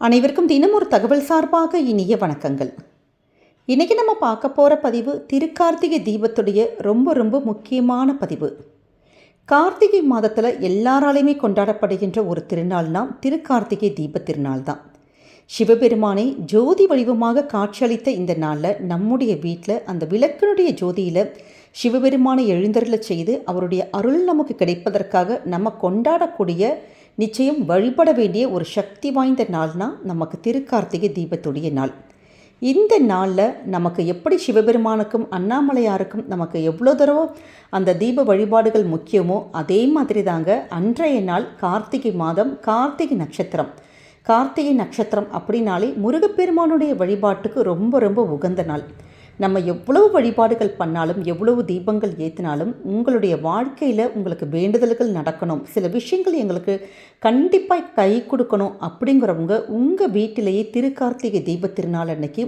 அனைவருக்கும் தினம் ஒரு தகவல் சார்பாக இனிய வணக்கங்கள். இன்றைக்கி நம்ம பார்க்க போகிற பதிவு திருக்கார்த்திகை தீபத்துடைய ரொம்ப ரொம்ப முக்கியமான பதிவு. கார்த்திகை மாதத்தில் எல்லாராலையுமே கொண்டாடப்படுகின்ற ஒரு திருநாள்னா திருக்கார்த்திகை தீப திருநாள் தான். சிவபெருமானை ஜோதி வடிவமாக காட்சியளித்த இந்த நாளில் நம்முடைய வீட்டில் அந்த விளக்கினுடைய ஜோதியில் சிவபெருமானை எழுந்தருளச் செய்து அவருடைய அருள் நமக்கு கிடைப்பதற்காக நம்ம கொண்டாடக்கூடிய நிச்சயம் வழிபட வேண்டிய ஒரு சக்தி வாய்ந்த நாள்னா நமக்கு திருக்கார்த்திகை தீபத்துடைய நாள். இந்த நாளில் நமக்கு எப்படி சிவபெருமானுக்கும் அண்ணாமலையாருக்கும் நமக்கு எவ்வளோ தடவை அந்த தீப வழிபாடுகள் முக்கியமோ அதே மாதிரி தாங்க அன்றைய நாள் கார்த்திகை மாதம் கார்த்திகை நட்சத்திரம். கார்த்திகை நட்சத்திரம் அப்படின்னாலே முருகப்பெருமானுடைய வழிபாட்டுக்கு ரொம்ப ரொம்ப உகந்த நாள். நம்ம எவ்வளவு வழிபாடுகள் பண்ணாலும் எவ்வளவு தீபங்கள் ஏற்றினாலும் உங்களுடைய வாழ்க்கையில் உங்களுக்கு வேண்டுதல்கள் நடக்கணும். சில விஷயங்கள் எங்களுக்கு கண்டிப்பாக கை கொடுக்கணும் அப்படிங்கிறவங்க உங்கள் வீட்டிலேயே திருக்கார்த்திகை தீப திருநாள் அன்னைக்கு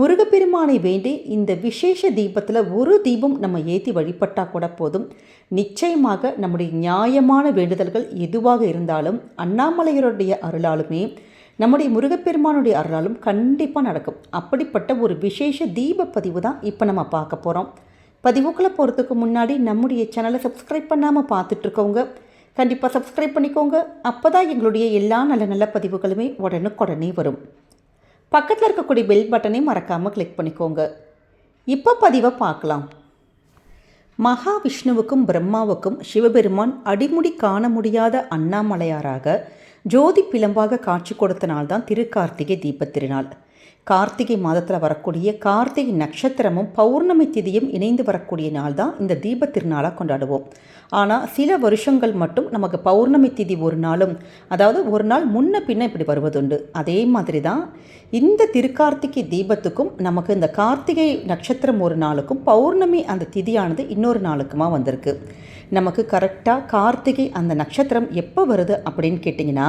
முருகப்பெருமானை வேண்டி இந்த விசேஷ தீபத்தில் ஒரு தீபம் நம்ம ஏற்றி வழிபட்டால் கூட போதும். நிச்சயமாக நம்முடைய நியாயமான வேண்டுதல்கள் எதுவாக இருந்தாலும் அண்ணாமலையருடைய அருளாலுமே நம்முடைய முருகப்பெருமானுடைய அருளாலும் கண்டிப்பாக நடக்கும். அப்படிப்பட்ட ஒரு விசேஷ தீப பதிவு தான் இப்போ நம்ம பார்க்க போகிறோம் பதிவுக்குள்ளே போகிறதுக்கு முன்னாடி நம்முடைய சேனலை சப்ஸ்கிரைப் பண்ணாமல் பார்த்துட்ருக்கவங்க கண்டிப்பாக சப்ஸ்கிரைப் பண்ணிக்கோங்க. அப்போ தான் எங்களுடைய எல்லா நல்ல நல்ல பதிவுகளுமே உடனுக்குடனே வரும். பக்கத்தில் இருக்கக்கூடிய பெல் பட்டனை மறக்காமல் கிளிக் பண்ணிக்கோங்க. இப்போ பதிவை பார்க்கலாம். மகாவிஷ்ணுவுக்கும் பிரம்மாவுக்கும் சிவபெருமான் அடிமுடி காண முடியாத அண்ணாமலையாராக ஜோதி பிளம்பாக காட்சி கொடுத்த நாள் தான் திருக்கார்த்திகை தீபத் திருநாள். கார்த்திகை மாதத்தில் வரக்கூடிய கார்த்திகை நட்சத்திரமும் பௌர்ணமி திதியும் இணைந்து வரக்கூடிய நாள் தான் இந்த தீப திருநாளாக கொண்டாடுவோம். ஆனால் சில வருஷங்கள் மட்டும் நமக்கு பௌர்ணமி திதி ஒரு நாளும் அதாவது ஒரு நாள் முன்ன பின்ன இப்படி வருவதுண்டு. அதே மாதிரி தான் இந்த திருக்கார்த்திகை தீபத்துக்கும் நமக்கு இந்த கார்த்திகை நட்சத்திரம் ஒரு நாளுக்கும் பௌர்ணமி அந்த திதியானது இன்னொரு நாளுக்குமா வந்திருக்கு. நமக்கு கரெக்டாக கார்த்திகை அந்த நட்சத்திரம் எப்போ வருது அப்படின்னு கேட்டிங்கன்னா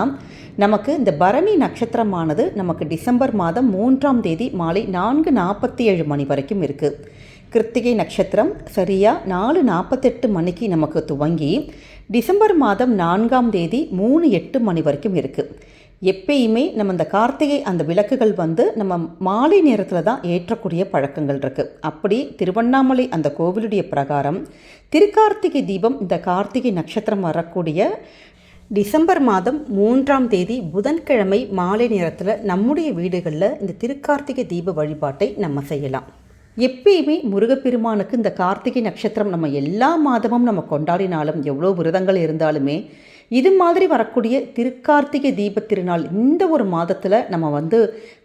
நமக்கு இந்த பரணி நட்சத்திரமானது நமக்கு டிசம்பர் மாதம் மூன்றாம் தேதி மாலை நான்கு நாற்பத்தி ஏழு மணி வரைக்கும் இருக்குது கிருத்திகை நட்சத்திரம் சரியாக நாலு நாற்பத்தெட்டு மணிக்கு நமக்கு துவங்கி டிசம்பர் மாதம் நான்காம் தேதி மூணு எட்டு மணி வரைக்கும் இருக்குது எப்பயுமே நம்ம இந்த கார்த்திகை அந்த விளக்குகள் வந்து நம்ம மாலை நேரத்தில் தான் ஏற்றக்கூடிய பழக்கங்கள் இருக்குது அப்படி திருவண்ணாமலை அந்த கோவிலுடைய பிரகாரம் திருக்கார்த்திகை தீபம் இந்த கார்த்திகை நட்சத்திரம் வரக்கூடிய டிசம்பர் மாதம் மூன்றாம் தேதி புதன்கிழமை மாலை நேரத்தில் நம்முடைய வீடுகளில் இந்த திருக்கார்த்திகை தீப வழிபாட்டை நம்ம செய்யலாம். எப்பயுமே முருகப்பெருமானுக்கு இந்த கார்த்திகை நட்சத்திரம் நம்ம எல்லா மாதமும் நம்ம கொண்டாடினாலும் எவ்வளோ விரதங்கள் இருந்தாலுமே இது மாதிரி வரக்கூடிய திருக்கார்த்திகை தீப திருநாள் இந்த ஒரு மாதத்தில் நம்ம வந்து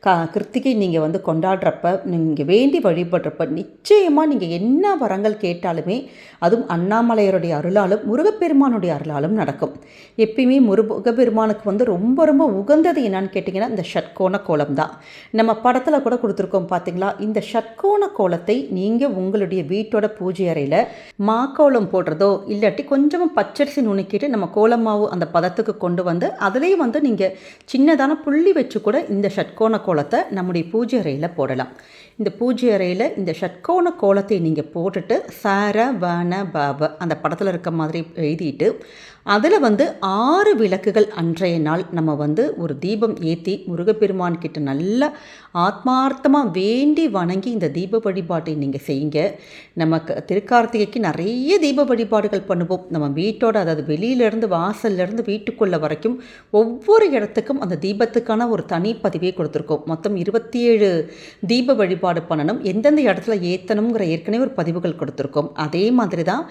கா கிருத்திகை நீங்கள் வந்து கொண்டாடுறப்ப நீங்கள் வேண்டி வழிபடுறப்ப நிச்சயமாக நீங்கள் என்ன வரங்கள் கேட்டாலுமே அதுவும் அண்ணாமலையருடைய அருளாலும் முருகப்பெருமானுடைய அருளாலும் நடக்கும். எப்பயுமே முருகப்பெருமானுக்கு வந்து ரொம்ப ரொம்ப உகந்தது என்னன்னு கேட்டிங்கன்னா இந்த ஷட்கோண கோலம் தான். நம்ம படத்தில் கூட கொடுத்துருக்கோம் பார்த்தீங்களா இந்த ஷட்கோண கோலத்தை நீங்கள் உங்களுடைய வீட்டோட பூஜை அறையில் மாக்கோலம் போடுறதோ இல்லாட்டி கொஞ்சமாக பச்சரிசி நுணுக்கிட்டு நம்ம கோலமாவு அந்த பதத்துக்கு கொண்டு வந்து அதுலேயும் வந்து நீங்கள் சின்னதான புள்ளி வச்சு கூட இந்த ஷட்கோண கோலத்தை நம்முடைய பூஜை அறையில் போடலாம். இந்த பூஜை அறையில் இந்த ஷட்கோண கோலத்தை நீங்கள் போட்டுட்டு சார வன பாப அந்த படத்தில் இருக்க மாதிரி எழுதிட்டு அதில் வந்து ஆறு விளக்குகள் அன்றைய நாள் நம்ம வந்து ஒரு தீபம் ஏற்றி முருகப்பெருமான் கிட்ட நல்லா ஆத்மார்த்தமாக வேண்டி வணங்கி இந்த தீப வழிபாட்டை நீங்கள் செய்யுங்க. நமக்கு திருக்கார்த்திகைக்கு நிறைய தீப வழிபாடுகள் பண்ணுவோம். நம்ம வீட்டோட அதாவது வெளியிலேருந்து வாசல்லேருந்து வீட்டுக்குள்ளே வரைக்கும் ஒவ்வொரு இடத்துக்கும் அந்த தீபத்துக்கான ஒரு தனி பதிவே கொடுத்துருக்கோம். மொத்தம் இருபத்தி ஏழு தீப வழி வழிபாடு பண்ணணும் எந்தெந்த இடத்துல ஏற்றணுங்கிற ஏற்கனவே ஒரு பதிவுகள் கொடுத்துருக்கோம். அதே மாதிரி தான்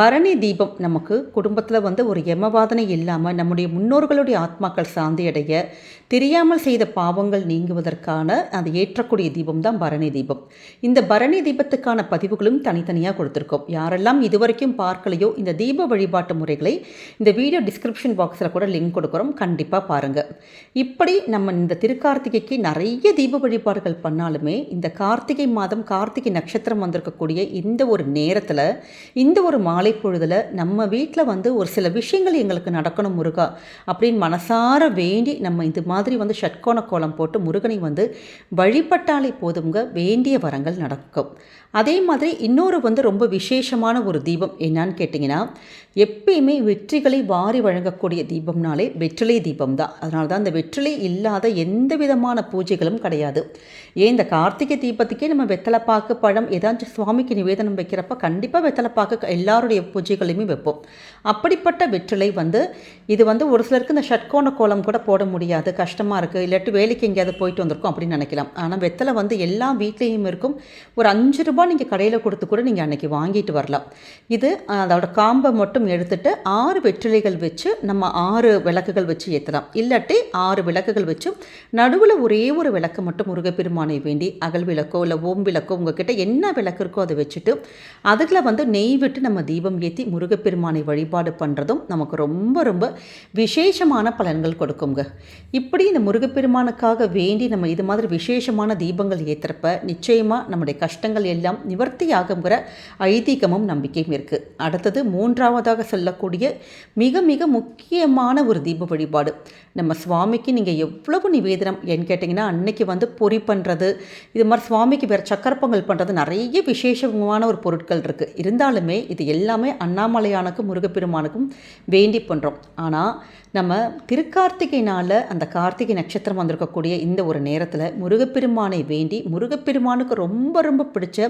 பரணி தீபம் நமக்கு குடும்பத்தில் வந்து ஒரு எமவாதனை இல்லாமல் நம்முடைய முன்னோர்களுடைய ஆத்மாக்கள் சாந்தி அடைய தெரியாமல் செய்த பாவங்கள் நீங்குவதற்கான அது ஏற்றக்கூடிய தீபம் தான் பரணி தீபம். இந்த பரணி தீபத்துக்கான பதிவுகளும் தனித்தனியாக கொடுத்துருக்கோம். யாரெல்லாம் இதுவரைக்கும் பார்க்கலையோ இந்த தீப வழிபாட்டு முறைகளை இந்த வீடியோ டிஸ்கிரிப்ஷன் பாக்ஸில் கூட லிங்க் கொடுக்குறோம். கண்டிப்பாக பாருங்கள் இப்படி நம்ம இந்த திருக்கார்த்திகைக்கு நிறைய தீப வழிபாடுகள் பண்ணாலுமே இந்த கார்த்திகை மாதம் கார்த்திகை நட்சத்திரம் வந்திருக்கக்கூடிய இந்த ஒரு நேரத்தில் இந்த ஒரு மாலை பொழுதில் நம்ம வீட்டில் வந்து ஒரு சில விஷயங்கள் எங்களுக்கு நடக்கணும் முருகா அப்படின்னு மனசார வேண்டி நம்ம இது மாதிரி மாதிரி வந்து ஷட்கோண கோலம் போட்டு முருகனை வந்து வழிபட்டாலே போதுங்க வேண்டிய வரங்கள் நடக்கும். அதே மாதிரி இன்னொரு வந்து ரொம்ப விசேஷமான ஒரு தீபம் என்னான்னு கேட்டிங்கன்னா எப்பயுமே வெற்றிகளை வாரி வழங்கக்கூடிய தீபம்னாலே வெற்றிலை தீபம் தான் அதனால தான் அந்த வெற்றிலை இல்லாத எந்த விதமான பூஜைகளும் கிடையாது. ஏன் இந்த கார்த்திகை தீபத்துக்கே நம்ம வெத்தலைப்பாக்கு பழம் ஏதாச்சும் சுவாமிக்கு நிவேதனம் வைக்கிறப்ப கண்டிப்பாக வெத்தலைப்பாக்கு எல்லாருடைய பூஜைகளையுமே வைப்போம். அப்படிப்பட்ட வெற்றிலை வந்து இது வந்து ஒரு சிலருக்கு இந்த ஷட்கோண கோலம் கூட போட முடியாது கஷ்டமாக இருக்குது இல்லாட்டி வேலைக்கு எங்கேயாவது போயிட்டு வந்திருக்கோம் அப்படின்னு நினைக்கலாம். ஆனால் வெத்தலை வந்து எல்லா வீட்லேயும் இருக்கும். ஒரு அஞ்சு ரூபாய் நீங்கள் கடையில் கொடுத்து கூட நீங்கள் அன்றைக்கி வாங்கிட்டு வரலாம். இது அதோட காம்பை மட்டும் எடுத்துட்டு ஆறு வெற்றிலைகள் வச்சு நம்ம ஆறு விளக்குகள் வச்சு ஏற்றலாம் இல்லாட்டி ஆறு விளக்குகள் வச்சு நடுவில் ஒரே ஒரு விளக்கு மட்டும் முருகப்பெருமானை வேண்டி அகல் விளக்கோ இல்லை ஓம் விளக்கோ உங்ககிட்ட என்ன விளக்கு இருக்கோ அதை வச்சுட்டு அதில் வந்து நெய் விட்டு நம்ம தீபம் ஏற்றி முருகப்பெருமானை வழிபாடு பண்ணுறதும் நமக்கு ரொம்ப ரொம்ப விசேஷமான பலன்கள் கொடுக்குங்க. இப்படி இந்த முருகப்பெருமானுக்காக வேண்டி நம்ம இது மாதிரி விசேஷமான தீபங்கள் ஏற்றுறப்ப நிச்சயமாக நம்முடைய கஷ்டங்கள் எல்லாம் நிவர்த்தியாகுங்கிற ஐதீகமும் நம்பிக்கையும் இருக்குது அடுத்தது மூன்றாவதாக சொல்லக்கூடிய மிக மிக முக்கியமான ஒரு தீப வழிபாடு. நம்ம சுவாமிக்கு நீங்கள் எவ்வளவு நிவேதனம் ஏன்னு கேட்டிங்கன்னா அன்னைக்கு வந்து பொறி பண்ணுறது இது மாதிரி சுவாமிக்கு வேறு சக்கரப்பொங்கல் பண்ணுறது நிறைய விசேஷமான ஒரு பொருட்கள் இருக்குது இருந்தாலுமே இது எல்லாமே அண்ணாமலையானுக்கும் முருகப்பெருமானுக்கும் வேண்டி பண்ணுறோம் ஆனால் நம்ம திருக்கார்த்திகை நாளில் அந்த கார்த்திகை நட்சத்திரம் வந்திருக்கக்கூடிய இந்த ஒரு நேரத்தில் முருகப்பெருமானை வேண்டி முருகப்பெருமானுக்கு ரொம்ப ரொம்ப பிடிச்ச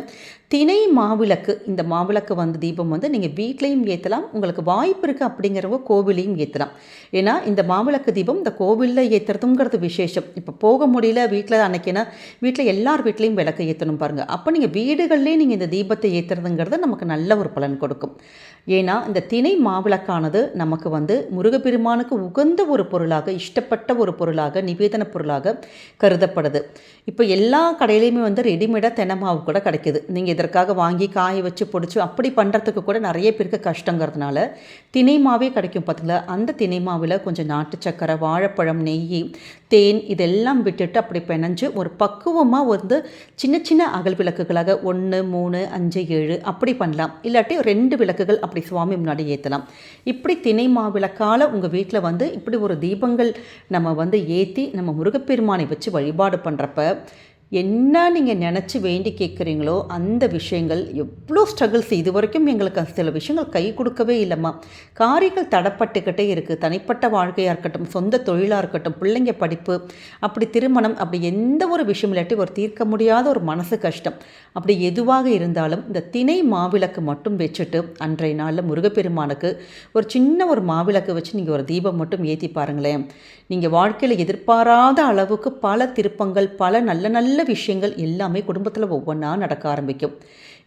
திணை மாவிளக்கு. இந்த மாவிளக்கு வந்து தீபம் வந்து நீங்கள் வீட்லேயும் ஏற்றலாம் உங்களுக்கு வாய்ப்பு இருக்குது அப்படிங்கிறவங்க கோவிலையும் ஏற்றலாம் ஏன்னா இந்த மாவிளக்கு தீபம் இந்த கோவிலில் ஏற்றுறதுங்கிறது விசேஷம். இப்போ போக முடியல வீட்டில் அன்னைக்குன்னா வீட்டில் எல்லார் வீட்லேயும் விளக்கு ஏற்றணும் பாருங்கள் அப்போ நீங்கள் வீடுகள்லேயே நீங்கள் இந்த தீபத்தை ஏற்றுறதுங்கிறது நமக்கு நல்ல ஒரு பலன் கொடுக்கும். ஏன்னா இந்த திணை மாவிளக்கானது நமக்கு வந்து முருகப்பெருமானுக்கு உகந்த ஒரு பொருளாக இஷ்டப்பட்ட ஒரு பொருளாக நிவேதன பொருளாக கருதப்படுது. இப்போ எல்லா கடையிலையுமே வந்து ரெடிமேடாக தென்னை மாவு கூட கிடைக்கிது. நீங்கள் இதற்காக வாங்கி காய வச்சு பொடிச்சு அப்படி பண்ணுறதுக்கு கூட நிறைய பேருக்கு கஷ்டங்கிறதுனால தினை மாவே கிடைக்கும் பார்த்தீங்களா அந்த தினை மாவில் கொஞ்சம் நாட்டு சக்கரை வாழைப்பழம் நெய் தேன் இதெல்லாம் விட்டுட்டு அப்படி பிணைஞ்சு ஒரு பக்குவமாக வந்து சின்ன சின்ன அகல் விளக்குகளாக ஒன்று மூணு அஞ்சு ஏழு அப்படி பண்ணலாம். இல்லாட்டி ரெண்டு விளக்குகள் அப்படி சுவாமி முன்னாடி ஏற்றலாம் இப்படி திணை மாவிளக்கால் உங்கள் வீட்டில் வந்து இப்படி ஒரு தீபங்கள் நம்ம வந்து ஏற்றி நம்ம முருகப்பெருமானை வச்சு வழிபாடு பண்ணுறப்ப என்ன நீங்கள் நினச்சி வேண்டி கேட்குறீங்களோ அந்த விஷயங்கள் எவ்வளோ ஸ்ட்ரகிள்ஸ் இது வரைக்கும் எங்களுக்கு சில விஷயங்கள் கை கொடுக்கவே இல்லைம்மா. காரியங்கள் தடப்பட்டுக்கிட்டே இருக்குது தனிப்பட்ட வாழ்க்கையாக இருக்கட்டும் சொந்த தொழிலாக இருக்கட்டும் பிள்ளைங்க படிப்பு அப்படி திருமணம் அப்படி எந்த ஒரு விஷயம் இல்லாட்டி ஒரு தீர்க்க முடியாத ஒரு மனசு கஷ்டம். அப்படி எதுவாக இருந்தாலும் இந்த திணை மாவிளக்கு மட்டும் வச்சுட்டு அன்றைய நாளில் முருகப்பெருமானுக்கு ஒரு சின்ன ஒரு மாவிளக்கு வச்சு நீங்கள் ஒரு தீபம் மட்டும் ஏற்றி பாருங்களேன். நீங்கள் வாழ்க்கையில் எதிர்பாராத அளவுக்கு பல திருப்பங்கள் பல நல்ல நல்ல விஷயங்கள் எல்லாமே குடும்பத்தில் ஒவ்வொன்றா நடக்க ஆரம்பிக்கும்.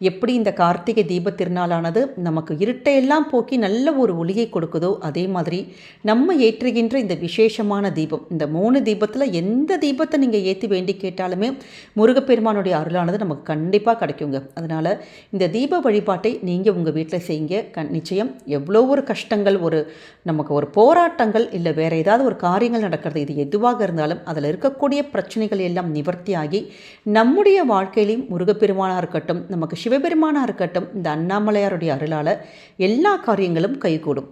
எப்படி இந்த கார்த்திகை தீப திருநாளானது நமக்கு இருட்டையெல்லாம் போக்கி நல்ல ஒரு ஒளியை கொடுக்குதோ அதே மாதிரி நம்ம ஏற்றுகின்ற இந்த விசேஷமான தீபம் இந்த மூணு தீபத்தில் எந்த தீபத்தை நீங்கள் ஏற்றி வேண்டி கேட்டாலுமே முருகப்பெருமானுடைய அருளானது நமக்கு கண்டிப்பாக கிடைக்குங்க. அதனால் இந்த தீப வழிபாட்டை நீங்கள் உங்கள் வீட்டில் செய்யுங்க. கண் நிச்சயம் எவ்வளோ ஒரு கஷ்டங்கள் ஒரு நமக்கு ஒரு போராட்டங்கள் இல்லை வேறு ஏதாவது ஒரு காரியங்கள் நடக்கிறது இது எதுவாக இருந்தாலும் அதில் இருக்கக்கூடிய பிரச்சனைகள் எல்லாம் நிவர்த்தியாகி நம்முடைய வாழ்க்கையிலையும் முருகப்பெருமானாக இருக்கட்டும் நமக்கு சிவபெருமானாக இருக்கட்டும் இந்த அண்ணாமலையாருடைய அருளால் எல்லா காரியங்களும் கைகூடும்.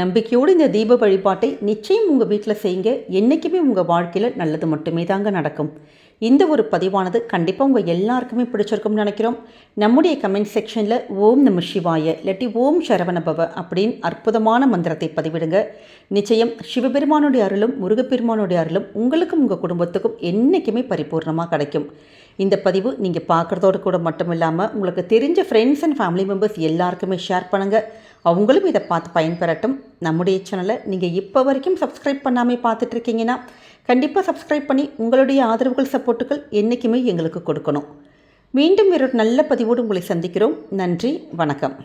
நம்பிக்கையோடு இந்த தீப வழிபாட்டை நிச்சயம் உங்கள் வீட்டில் செய்யுங்க. என்றைக்குமே உங்கள் வாழ்க்கையில் நல்லது மட்டுமே தாங்க நடக்கும். இந்த ஒரு பதிவானது கண்டிப்பாக உங்கள் எல்லாருக்குமே பிடிச்சிருக்கும்னு நினைக்கிறோம். நம்முடைய கமெண்ட் செக்ஷனில் ஓம் நம சிவாய இல்லாட்டி ஓம் சரவணபவ அப்படின்னு அற்புதமான மந்திரத்தை பதிவிடுங்க. நிச்சயம் சிவபெருமானுடைய அருளும் முருகப்பெருமானுடைய அருளும் உங்களுக்கும் உங்கள் குடும்பத்துக்கும் என்றைக்குமே பரிபூர்ணமாக கிடைக்கும். இந்த பதிவு நீங்கள் பார்க்குறதோடு கூட மட்டும் இல்லாமல் உங்களுக்கு தெரிஞ்ச ஃப்ரெண்ட்ஸ் அண்ட் ஃபேமிலி மெம்பர்ஸ் எல்லாருக்குமே ஷேர் பண்ணுங்கள் அவங்களும் இதை பார்த்து பயன்பெறட்டும். நம்முடைய சேனலை நீங்கள் இப்போ வரைக்கும் சப்ஸ்கிரைப் பண்ணாமல் பார்த்துட்ருக்கீங்கன்னா கண்டிப்பாக சப்ஸ்கிரைப் பண்ணி உங்களுடைய ஆதரவுகள் சப்போர்ட்டுகள் என்றைக்குமே எங்களுக்கு கொடுக்கணும். மீண்டும் ஒரு நல்ல பதிவோடு உங்களை சந்திக்கிறோம். நன்றி வணக்கம்.